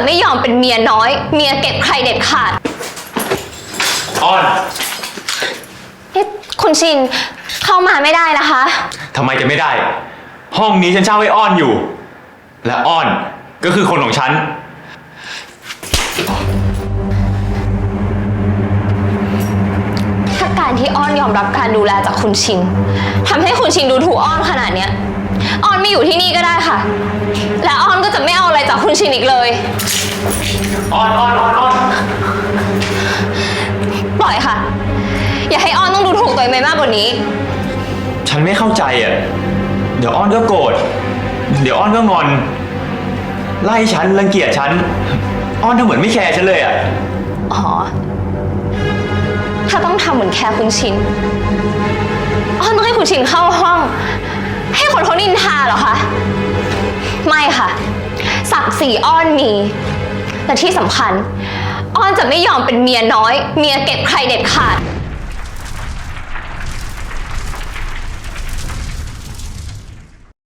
จะไม่ยอมเป็นเมียน้อย เมียเก็บใครเด็ดขาดอ้อน นี่คุณชินเข้ามาไม่ได้นะคะ ทำไมจะไม่ได้ ห้องนี้ฉันเช่าให้อ้อนอยู่ และอ้อนก็คือคนของฉัน ถ้าการที่อ้อนยอมรับการดูแลจากคุณชินทำให้คุณชินดูถูกอ้อนขนาดเนี้ยอ้อนไม่อยู่ที่นี่ก็ได้ค่ะ และอ้อนก็จะไม่เอาอะไรจากคุณชินอีกเลย อ้อนอ้อนอ้อนอ้อนปล่อยค่ะ อย่าให้อ้อนต้องดูถูกตัวเองไปมากกว่านี้ ฉันไม่เข้าใจอะ เดี๋ยวอ้อนก็โกรธ เดี๋ยวอ้อนก็งอน ไล่ฉันรังเกียจฉัน อ้อนทำเหมือนไม่แคร์ฉันเลยอะ อ๋อ ถ้าต้องทำเหมือนแคร์คุณชิน อ้อนต้องให้คุณชินเข้าห้อง ให้คนเขานินทาเหรอคะ ไม่ค่ะ ศักดิ์ศรีอ้อนมี และที่สำคัญอ้อนจะไม่ยอมเป็นเมียน้อย เมียเก็บใครเด็ดขาด